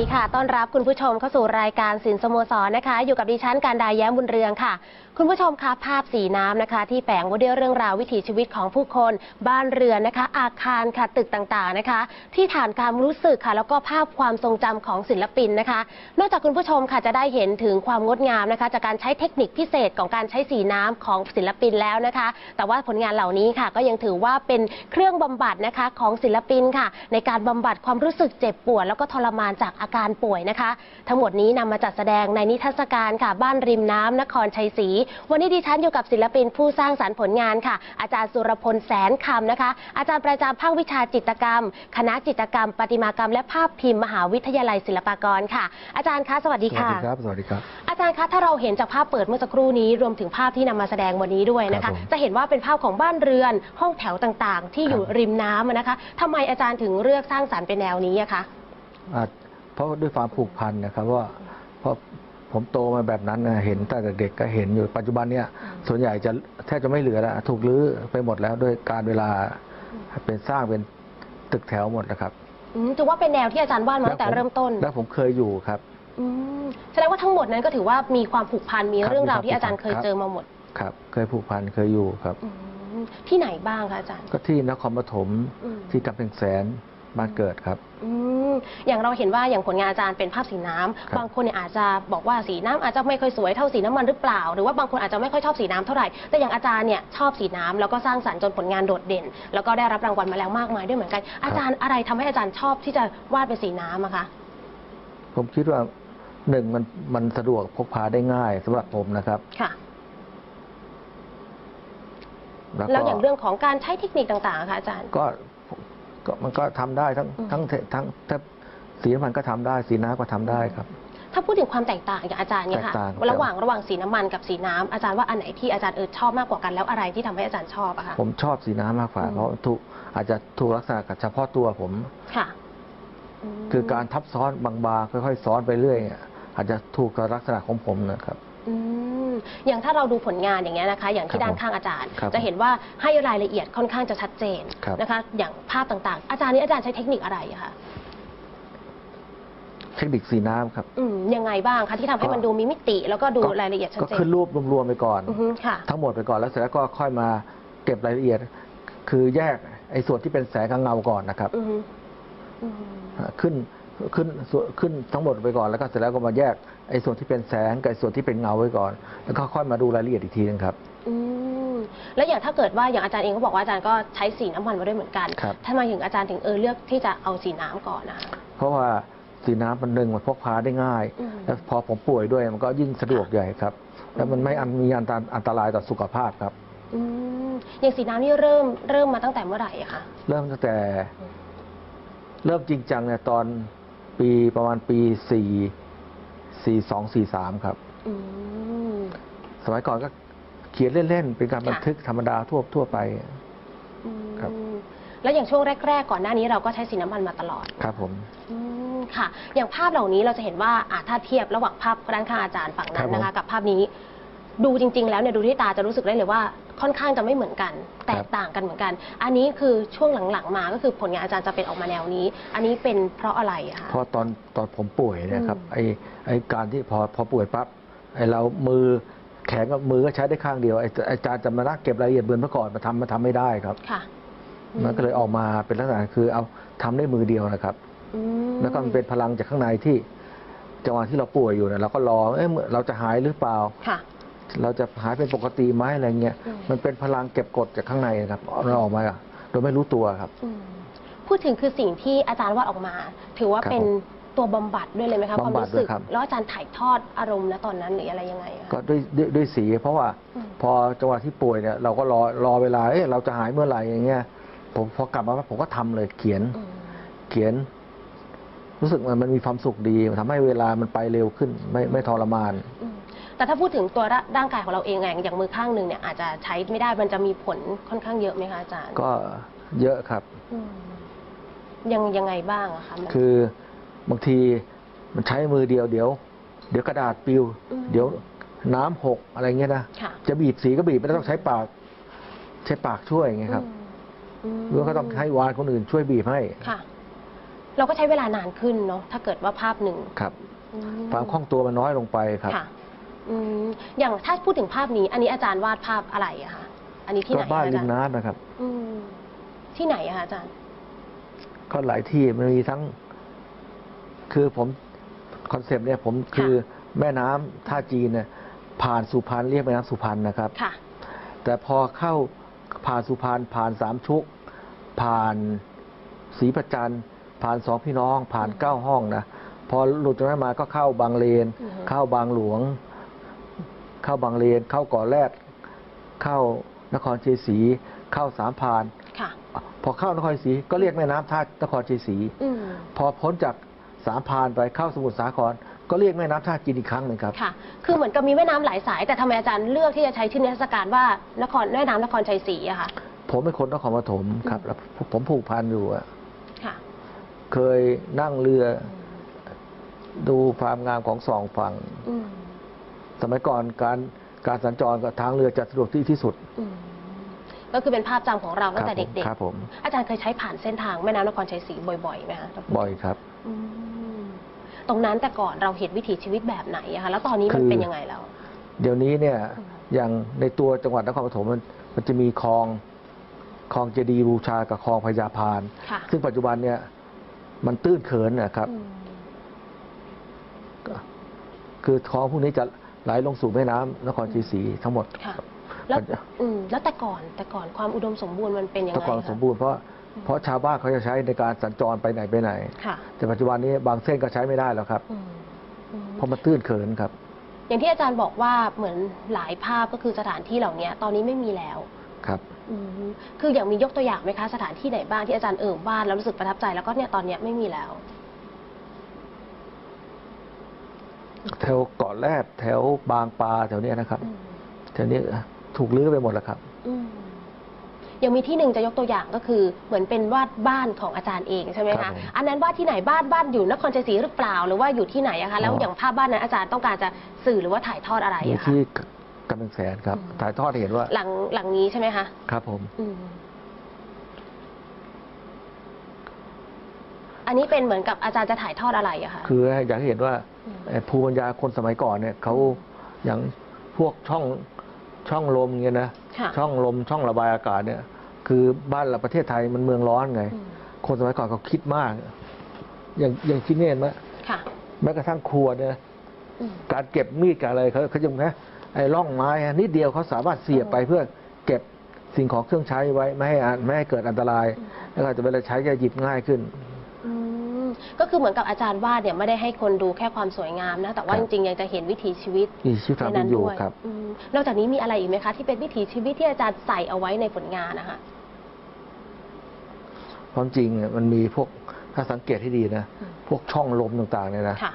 ดีค่ะ ต้อนรับคุณผู้ชมเข้าสู่รายการสินสโมสรนะคะ อยู่กับดิฉันการดาแย้มบุญเรืองค่ะ คุณผู้ชมคะภาพสีน้ำนะคะ ที่แฝงไว้ด้วยเรื่องราววิถีชีวิตของผู้คน บ้านเรือนนะคะ อาคารค่ะตึกต่างๆนะคะ ที่ฐานการรู้สึกค่ะ แล้วก็ภาพความทรงจำของศิลปินนะคะ นอกจากคุณผู้ชมค่ะจะได้เห็นถึงความงดงามนะคะ จากการใช้เทคนิคพิเศษของการใช้สีน้ำของศิลปินแล้วนะคะ แต่ว่าผลงานเหล่านี้ค่ะ ก็ยังถือว่าเป็นเครื่องบำบัดนะคะของศิลปินค่ะ ในการบำบัดความรู้สึกเจ็บปวดแล้วก็ทรมานจากอาการป่วยนะคะ ทั้งหมดนี้นำมาจัดแสดงในนิทรรศการค่ะ บ้านริมน้ำนครชัยศรี วันนี้ดิฉันอยู่กับศิลปินผู้สร้างสรรค์ผลงานค่ะ อาจารย์สุรพลแสนคำนะคะ อาจารย์ประจำภาควิชาจิตรกรรม คณะจิตรกรรม ประติมากรรม และภาพพิมพ์มหาวิทยาลัยศิลปากรค่ะ อาจารย์คะสวัสดีสวัสค่ะดีครับ สวัสดีครับ อาจารย์คะถ้าเราเห็นจากภาพเปิดเมื่อสักครู่นี้รวมถึงภาพที่นำมาแสดงวันนี้ด้วยนะครัคะ บผม จะเห็นว่าเป็นภาพของบ้านเรือนห้องแถวต่างๆ ที่อยู่ครับริมน้ำอะนะคะทำไมอาจารย์ถึงเลือกสร้างสรรค์เป็นแนวนี้อะคะอ่าเพ ราะด้วยความผูกพันนะครับว่าเพราะผมโตมาแบบนั้นนะเห็นตั้งแต่เด็กก็เห็นอยู่ปัจจุบันเนี่ยส่วนใหญ่จะแทบจะไม่เหลือแล้วถูกรื้อไปหมดแล้วด้วยการเวลาเป็นสร้างเป็นตึกแถวหมดนะครับอืมถือว่าเป็นแนวที่อาจารย์วาดมาตั้งแต่ล้วผเริ่มต้น แล้วผมเคยอยู่ครับอืมแสดงว่าทั้งหมดนั้นก็ถือว่ามีความผูกพันมีครับเรื่องราวมีความที่อาจารย์เคยผูกพันเจอมาหมดครับ เคยผูกพันเคยอยู่ครับอืมที่ไหนบ้างคะอาจารย์ ก็ที่นครปฐมอืมที่กำแพงแสน บ้านเกิดครับ อืมอย่างเราเห็นว่าอย่างผลงานอาจารย์เป็นภาพสีน้ำครับ บางคนเนี่ยอาจจะบอกว่าสีน้ำอาจจะไม่ค่อยสวยเท่าสีน้ำมันหรือเปล่า หรือว่าบางคนอาจจะไม่ค่อยชอบสีน้ำเท่าไหร่ แต่อย่างอาจารย์เนี่ยชอบสีน้ำแล้วก็สร้างสรรค์จนผลงานโดดเด่น แล้วก็ได้รับรางวัลมาแล้วมากมายด้วยเหมือนกัน อาจารย์อะไรทำให้อาจารย์ชอบที่จะวาดเป็นสีน้ำอะคะ ผมคิดว่าหนึ่งมันมันสะดวกพกพาได้ง่ายสำหรับผมนะครับ ค่ะ แล้วแล้วก็อย่างเรื่องของการใช้เทคนิคต่างๆอะคะอาจารย์ ก็ ก็มันก็ทำได้ทั้งอืมทั้งทั้งถ้าสีน้ำมันก็ทำได้ สีน้ำก็ทำได้ครับ ถ้าพูดถึงความแตกต่างอย่างอาจารย์เนี่ยค่ะแตกต่างระหว่างระหว่างสีน้ำมันกับสีน้ำอาจารย์ว่าอันไหนที่อาจารย์เออชอบมากกว่ากันแล้วอะไรที่ทำให้อาจารย์ชอบอะคะผมชอบสีน้ำมากกว่าอืมเพราะถูกอาจจะถูกลักษณะกับเฉพาะตัวผม ค่ะมคือการทับซ้อนบางๆค่อยๆซ้อนไปเรื่อยอะอาจจะถูกกับลักษณะของผมนะครับ อืม อย่างถ้าเราดูผลงานอย่างเงี้ยนะคะ อย่างที่ครับด้านข้างอาจารย์ ครับจะเห็นว่าให้รายละเอียดค่อนข้างจะชัดเจนครับ นะคะ อย่างภาพต่างๆ อาจารย์นี่อาจารย์ใช้เทคนิคอะไรอะคะเทคนิคสีน้ำครับ อืมยังไงบ้างคะที่ทำให้ก็มันดูมีมิติ แล้วก็ดูก็รายละเอียดชัดก็เจนขึ้นรูปรวมๆไปก่อน อือฮึค่ะ ทั้งหมดไปก่อนแล้วเสร็จแล้วก็ค่อยมาเก็บรายละเอียด คือแยกไอ้ส่วนที่เป็นแสงกับเงาก่อนนะครับ อือฮึอืมขึ้น ขึ้นส่วนขึ้นทั้งหมดไปก่อนแล้วก็เสร็จแล้วก็มาแยกไอ้ส่วนที่เป็นแสงกับไอ้ส่วนที่เป็นเงาไว้ก่อน แล้วก็ค่อยมาดูรายละเอียดอีกทีนึงครับอืมแล้วอย่างถ้าเกิดว่าอย่างอาจารย์เองก็บอกว่าอาจารย์ก็ใช้สีน้ำมันมาด้วยเหมือนกันครับ ทำไมถึงอาจารย์ถึงเออเลือกที่จะเอาสีน้ำก่อนนะคะ เพราะว่าสีน้ำมันหนึ่งมันพกพาได้ง่าย อืม แล้วพอผมป่วยด้วยมันก็ยิ่งสะดวกใหญ่ครับ แล้วมันไม่อันมีอันตรอันตรายต่อสุขภาพครับ อืมอย่างสีน้ำนี่เริ่มเริ่มมาตั้งแต่เมื่อไหร่อะคะ เริ่มตั้งแต่ เริ่มจริงจังเนี่ยตอน ปีประมาณปีสี่สี่สองสี่สามครับ อืม สมัยก่อนก็เขียนเล่น ๆ เป็นการค่ะบันทึกธรรมดาทั่วทั่วไป อืมครับ แล้วอย่างช่วงแรก ๆ ก่อนหน้านี้เราก็ใช้สีน้ำมันมาตลอด ครับผม อืมค่ะ อย่างภาพเหล่านี้เราจะเห็นว่าอะถ้าเทียบระหว่างภาพด้านข้างอาจารย์ฝั่งนั้นนะครัคะบผมกับภาพนี้ ดูจริง ๆ แล้วเนี่ยดูที่ตาจะรู้สึกได้เลยว่า ค่อนข้างจะไม่เหมือนกัน แตกต่างกันเหมือนกัน อันนี้คือช่วงหลังๆมาก็คือผลงานอาจารย์จะเป็นออกมาแนวนี้ อันนี้เป็นเพราะอะไรอะคะเพราะตอนตอนผมป่วยเนะครับอืมไอไอการที่พอพอป่วยปั๊บไอเรามือแขนกับมือก็ใช้ได้ข้างเดียวไอไออาจารย์จะมานั่งเก็บรายละเอียดเหมือนเมื่อก่อนมาทำมาทำไม่ได้ครับค่ะมันก็เลยออกมาเป็นลักษณะคือเอาทำได้มือเดียวนะครับอืมแล้วก็มันเป็นพลังจากข้างในที่จังหวะที่เราป่วยอยู่เนี่ยเราก็รอเอ๊ะเมื่อเราจะหายหรือเปล่าค่ะ เราจะหายเป็นปกติไหมอะไรเงี้ยอืมมันเป็นพลังเก็บกดจากข้างในนะครับเราออกมาโดยไม่รู้ตัวครับอืมพูดถึงคือสิ่งที่อาจารย์วาดออกมา ถือว่าครับเป็นตัวบำบัดด้วยเลยไหมคะความบำบัดรู้สึกด้วยครับแล้วอาจารย์ถ่ายทอดอารมณ์ณตอนนั้นหรืออะไรยังไงอะก็ด้วยด้วยด้วยสี เพราะว่าอืมพอจังหวะที่ป่วยเนี่ยเราก็รอรอเวลาเอ๊ะเราจะหายเมื่อไหร่อย่างเงี้ยผมพอกลับมาผมก็ทำเลยเขียนอืมเขียน รู้สึกมันมันมีความสุขดีทำให้เวลามันไปเร็วขึ้น ไม่ไม่ทรมานอืม แต่ถ้าพูดถึงตัวร่าร่างกายของเราเองอย่างอย่างมือข้างหนึ่งเนี่ยอาจจะใช้ไม่ได้มันจะมีผลค่อนข้างเยอะไหมคะอาจารย์ก็เยอะครับมยังยังไงบ้างอะคะมันคือบางทีมันใช้มือเดียวเดี๋ยว เดี๋ยวกระดาษปลิวอืมเดี๋ยวน้ำหกอะไรเงี้ยนะค่ะ จะบีบสีก็บีบไม่ต้องใช้ปาก ใช้ปากช่วยอย่างเงี้ยครับอืม หรือว่าก็ต้องให้วานคนอื่นช่วยบีบให้ค่ะ เราก็ใช้เวลานานขึ้นเนาะถ้าเกิดว่าภาพหนึ่งครับ อืมความคล่องตัวมันน้อยลงไปครับ ค่ะ อืมอย่างถ้าพูดถึงภาพนี้ อันนี้อาจารย์วาดภาพอะไรอะคะอันนี้ที่ไหก็นบ้านอะอาริจามรย์น้ำนะครับ อืมที่ไหนอะคะอาจารย์ ก็หลายที่มันมีทั้ง คือผมคอนเซปต์เนี่ยผมคือแม่น้ำท่าจีนเนี่ยผ่านสุพรรณเรียกแม่น้ำสุพรรณนะครับ ค่ะ แต่พอเข้าผ่านสุพรรณผ่านสามชุก ผ่านศรีประจันทร์ผ่านสองพี่น้อง ผ่านอืมเก้าห้องนะพอหลุดจากนั้นมาก็เข้าบางเลน อือฮึเข้าบางหลวง เข้าบางเลนเข้าก่อแรดเข้านครชัยศรีเข้าสามพรานค่ะพอเข้านครชัยศรีก็เรียกแม่น้ำท่านครชัยศรีอืมพอพ้นจากสามพรานไปเข้าสมุทรสาครก็เรียกแม่น้ำท่าจีนอีกครั้งหนึ่งครับค่ะ คือเหมือนกับมีแม่น้ำหลายสาย แต่ทำไมอาจารย์เลือกที่จะใช้ชื่อนิทรรศการว่านครแม่น้ำนครชัยศรีอะค่ะ ผมเป็นคนนครปฐมครับแล้วผมผูกพันอยู่อะค่ะ เคยนั่งเรือ ดูความงามของสองฝั่งอืม สมัยก่อนการการสัญจรกับทางเรือจะสะดวกที่ที่สุดอืมก็คือเป็นภาพจำของเราตั้งแต่ครับผมเด็กครับผม ๆ อาจารย์เคยใช้ผ่านเส้นทางแม่น้ำนครชัยศรีบ่อยๆไหมคะบ่อยครับ อืมตรงนั้นแต่ก่อนเราเห็นวิถีชีวิตแบบไหนอะคะแล้วตอนนี้มันคือ เป็นยังไงแล้ว เดี๋ยวนี้เนี่ยอืมอย่างในตัวจังหวัดนครปฐมมันมันจะมีคลองคลองเจดีย์บูชากับคลองพญาพาน ค่ะ ซึ่งปัจจุบันเนี่ยมันตื้นเขินนะครับ อืม คือคลองพวกนี้จะ ไหลลงสู่แม่น้ำนครชัยศรีทั้งหมดค่ะ แล้วมันจะอืมแล้วแต่ก่อนแต่ก่อนความอุดมสมบูรณ์มันเป็นยังไงแต่ก่อนคะสมบูรณ์เพราะเพราะชาวบ้านเขาจะใช้ในการสัญจรไปไหนไปไหน ค่ะแต่ปัจจุบันนี้บางเส้นก็ใช้ไม่ได้แล้วครับ อืมอืม เพราะมันตื้นเขินครับ อย่างที่อาจารย์บอกว่าเหมือนหลายภาพก็คือสถานที่เหล่านี้ตอนนี้ไม่มีแล้วครับ อืมคืออย่างมียกตัวอย่างไหมคะ สถานที่ไหนบ้างที่อาจารย์เอ่มวาดแล้วรู้สึกประทับใจแล้วก็เนี่ยตอนเนี้ยไม่มีแล้ว แถวเกาะแรดแถวบางปลาแถวเนี้ยนะครับอืมแถวนี้ถูกลื้อไปหมดแล้วครับ อืมยังมีที่หนึ่งจะยกตัวอย่างก็คือเหมือนเป็นวาดบ้านของอาจารย์เองใช่ไหมครัคะบผมอันนั้นวาดที่ไหนบ้านบ้านอยู่นครชัยศรีหรือเปล่าหรือว่าอยู่ที่ไหนอะคะแล้วอ๋ออย่างภาพบ้านนั้นอาจารย์ต้องการจะสื่อหรือว่าถ่ายทอดอะไรอยู่อะคะ ที่กำแพงแสนครับ อืม ถ่ายทอดให้เห็นว่าหลังหลังนี้ใช่ไหมคะ ครับผม อืม อันนี้เป็นเหมือนกับอาจารย์จะถ่ายทอดอะไรอะคะคืออยากให้เห็นว่าอืมเอ่อภูมิปัญญาคนสมัยก่อนเนี่ยเขาอย่างพวกช่องช่องลมเงี้ยนะค่ะช่องลมช่องระบายอากาศเนี่ย คือบ้านเราประเทศไทยมันเมืองร้อนไงอืมคนสมัยก่อนเขาคิดมาก อย่างอย่างที่เนี่ยเห็นไหมค่ะแม้กระทั่งครัวเนี่ยอืมการเก็บมีดกับอะไรเขาเขาจะนะไอ้ร่องไม้อะนิดเดียวเขาสามารถเสียบไปเพื่อเก็บสิ่งของเครื่องใช้ไว้ ไม่ให้อันไม่ให้เกิดอันตราย แล้วก็จะเวลาใช้จะหยิบง่ายขึ้นอืม ก็คือเหมือนกับอาจารย์วาดเนี่ยไม่ได้ให้คนดูแค่ความสวยงามนะแต่ว่าครัจบริงๆยังจะเห็นวิถีชีวิตมีชีวิตความในเป็นั้นนอยู่ด้วยครับอืมนอกจากนี้มีอะไรอีกไหมคะ ที่เป็นวิถีชีวิตที่อาจารย์ใส่เอาไว้ในผลงานนะคะความจริงอะมันมีพวกถ้าสังเกตให้ดีนะอืมพวกช่องลมต่างๆเนี่ยนะค่ะ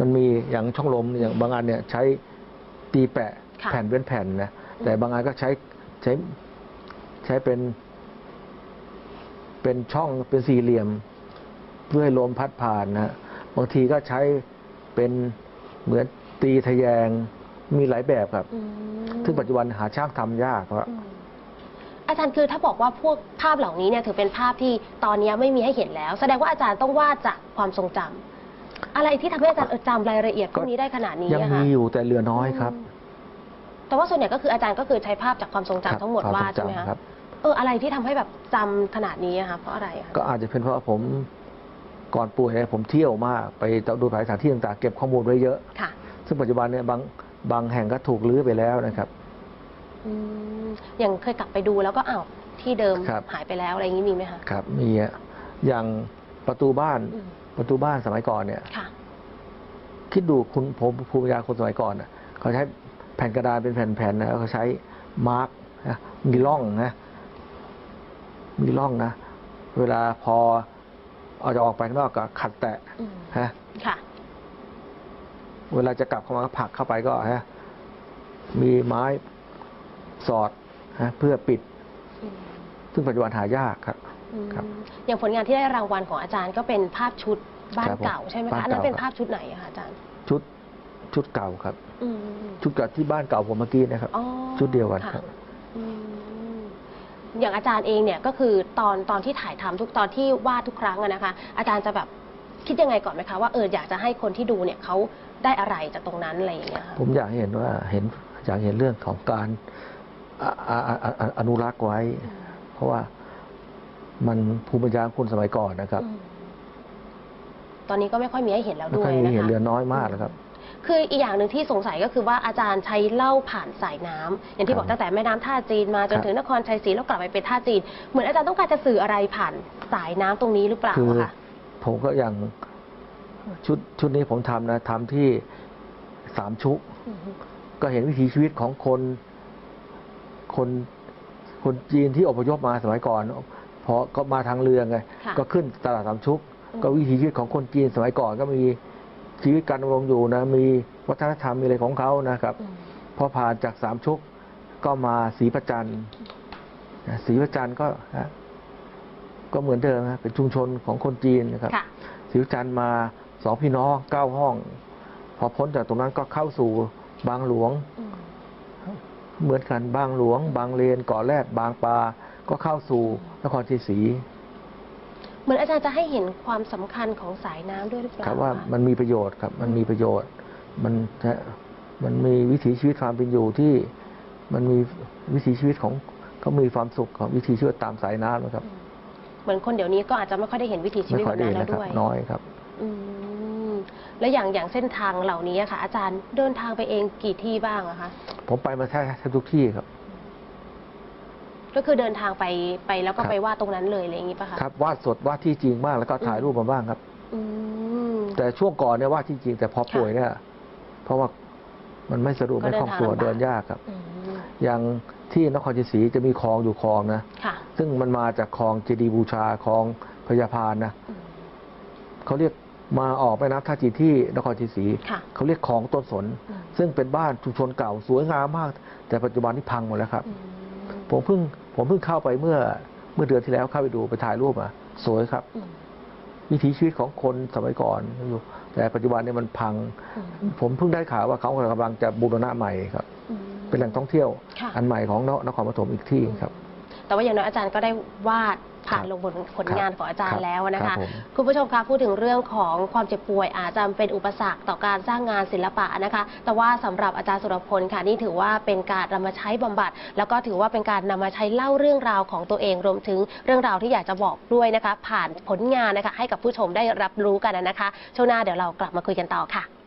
มันมีอย่างช่องลมอย่างบางอันเนี่ยใช้ตีแปะค่ะ แผ่นเป็นแผ่นนะอืมแต่บางอันก็ใช้ใช้ใช้เป็น เป็นช่องเป็นสี่เหลี่ยม เพื่อให้ลมพัดผ่านนะบางทีก็ใช้เป็นเหมือนตีทะแยงมีหลายแบบครับอืมซึ่งปัจจุบันหาช่างทำยากเพราะอืมอาจารย์คือถ้าบอกว่าพวกภาพเหล่านี้เนี่ยถือเป็นภาพที่ตอนนี้ไม่มีให้เห็นแล้ว แสดงว่าอาจารย์ต้องวาดจากความทรงจำอะไรที่ทำให้อาจารย์เออจำรายละเอียดพวกนี้ได้ขนาดนี้ยังอะมีคะอยู่แต่เหลือน้อยครับมแต่ว่าส่วนใหญ่ก็คืออาจารย์ก็คือใช้ภาพจากความทรงจำทั้งหมดครับวาดควใช่ไหมจำคะ ครับ เอออะไรที่ทำให้แบบจำขนาดนี้อะคะเพราะอะไรอะคะก็อาจจะเป็นเพราะผม ก่อนป่วยเนี่ยผมเที่ยวมากไปดูสถานที่ต่างๆเก็บข้อมูลไว้เยอะค่ะซึ่งปัจจุบันเนี่ยบางบางแห่งก็ถูกลื้อไปแล้วนะครับอืมอย่างเคยกลับไปดูแล้วก็อ้าวที่เดิมครับ หายไปแล้วอะไรอย่างนี้มีไหมคะ ครับมีอะอย่างประตูบ้านอืม ประตูบ้านสมัยก่อนเนี่ย ค่ะ คิดดูคุณผมภูมิปัญญาคนสมัยก่อนน่ะเขาใช้แผ่นกระดาษเป็นแผ่นๆนะแล้วเขาใช้มาร์กนะมีร่องนะมีร่องนะ เวลาพอ เอาจะออกไปข้างนอกก็ขัดแตะอืมฮะค่ะเวลาจะกลับเข้ามาก็ผลักเข้าไปก็ฮะมีไม้สอดฮะเพื่อปิดอืมซึ่งปัจจุบันหายากครับอืมครับ อย่างผลงานที่ได้รางวัลของอาจารย์ก็เป็นภาพชุดบ้านครับผมเก่าใช่ไหมบ้าคะนอันนั้นเป็นเก่าภาพชุดไหนอะคะอาจารย์ ชุดชุดเก่าครับอืมชุดเก่าที่บ้านเก่าผมเมื่อกี้นะครับอ๋อชุดเดียวกันค่ะครับ อืมอย่างอาจารย์เองเนี่ยก็คือตอนตอนที่ถ่ายทำทุกตอนที่วาดทุกครั้งอะนะคะ อาจารย์จะแบบคิดยังไงก่อนไหมคะว่าเอออยากจะให้คนที่ดูเนี่ยเขาได้อะไรจากตรงนั้นอะไรอย่างเงี้ยค่ะ ผมอยากให้เห็นว่าเห็นอยากเห็นเรื่องของการอ่าอ่าอ่าอ่าอนุรักษ์ไว้ เพราะว่ามันภูมิปัญญาของคนสมัยก่อนนะครับอืมตอนนี้ก็ไม่ค่อยมีให้เห็นแล้วไม่ด้วยค่อยมีนะคะ เห็นเรือน้อยมากแล้วครับ คืออีกอย่างหนึ่งที่สงสัยก็คือว่าอาจารย์ใช้เล่าผ่านสายน้ำอย่างที่ครับบอกตั้งแต่แม่น้ำท่าจีนมาจนครับถึงนครชัยศรีแล้วกลับไปเป็นท่าจีน เหมือนอาจารย์ต้องการจะสื่ออะไรผ่านสายน้ำตรงนี้หรือเปล่าคืออะคะ ผมก็อย่างชุดชุดนี้ผมทำนะทำที่สามชุก ก็เห็นวิถีชีวิตของคนคนคนจีนที่อพยพมาสมัยก่อนพอก็มาทางเรือไงค่ะก็ขึ้นตลาดสามชุก อืม ก็วิถีชีวิตของคนจีนสมัยก่อนก็มี ชีวิตการดำรงอยู่นะมีวัฒนธรรมมีอะไรของเขานะครับอืมพอผ่านจากสามชุกก็มาศรีประจันทร์นะศรีประจันทร์ก็ฮะก็เหมือนเดิมนะเป็นชุมชนของคนจีนนะครับค่ะศรีประจันทร์มาสองพี่น้องเก้าห้อง พอพ้นจากตรงนั้นก็เข้าสู่บางหลวงอืมเหมือนกันบางหลวง บางเลนเกาะแรดบางปลาก็เข้าสู่นครชัยศรี เหมือนอาจารย์จะให้เห็นความสำคัญของสายน้ำด้วยหรือเปล่าครับว่าคะมันมีประโยชน์ครับ มันมีประโยชน์ มันจะมันมีวิถีชีวิตความเป็นอยู่ที่มันมีวิถีชีวิตของเขามีความสุขของวิถีชีวิตตามสายน้ำนะครับ เหมือนคนเดี๋ยวนี้ก็อาจจะไม่ค่อยได้เห็นวิถีชีไม่วิตค่แบอยบได้นั้นนะแล้วครับด้วยน้อยครับอืมแล้วอย่างอย่างเส้นทางเหล่านี้อะค่ะ อาจารย์เดินทางไปเองกี่ที่บ้างอะคะผมไปมาแทบแทบทุกที่ครับ ก็คือเดินทางไปไปแล้วก็ครับ ไปวาดตรงนั้นเลยอะไรอย่างนี้ป่ะคะครับวาดสดวาดที่จริงบ้างแล้วก็ถ่ายรูปมาบ้างครับ อืม แต่ช่วงก่อนเนี่ยวาดที่จริงแต่พอป่วยเนี่ยเพราะว่ามันไม่สะดวกก็ไม่คล่องตัวเดิเดินนทางลำบากยากครับ อืมอย่างที่นครชัยศรีจะมีคลองอยู่คลองนะ ค่ะซึ่งมันมาจากคลองเจดีย์บูชาคลองพญาพานนะอืม เขาเรียกมาออกแม่น้ำท่าจีนที่นครชัยศรีค่ะเขาเรียกคลองต้นสน อืม ซึ่งเป็นบ้านชุมชนเก่าสวยงามมาก แต่ปัจจุบันนี้พังหมดแล้วครับ อืม ผมเพิ่ง ผมเพิ่งเข้าไปเมื่อเมื่อเดือนที่แล้วเข้าไปดูไปถ่ายรูปมาสวยครับอืมวิถีชีวิตของคนสมัยก่อนอยู่แต่ปัจจุบันเนี่ยมันพังอืมผมเพิ่งได้ข่าวว่าเขากำลังจะบูรณะใหม่ครับอืมเป็นแหล่งท่องเที่ยวค่ะอันใหม่ของนนครปฐมอีกที่ครับ แต่ว่าอย่างน้อยอาจารย์ก็ได้วาดผ่านครับลงบนผลครับงานของอาจารครัย์บแล้วนะครัคะบผมคุณผู้ชมคะพูดถึงเรื่องของความเจ็บป่วย อาจจะเป็นอุปสรรคต่อการสร้างงานศิลปะนะคะ แต่ว่าสำหรับอาจารย์สุรพลค่ะนี่ถือว่าเป็นการนำมาใช้บำบัด แล้วก็ถือว่าเป็นการนำมาใช้เล่าเรื่องราวของตัวเองรวมถึงเรื่องราวที่อยากจะบอกด้วยนะคะ ผ่านผลงานนะคะ ให้กับผู้ชมได้รับรู้กันนะคะช่วงหน้าเดี๋ยวเรากลับมาคุยกันต่อค่ะ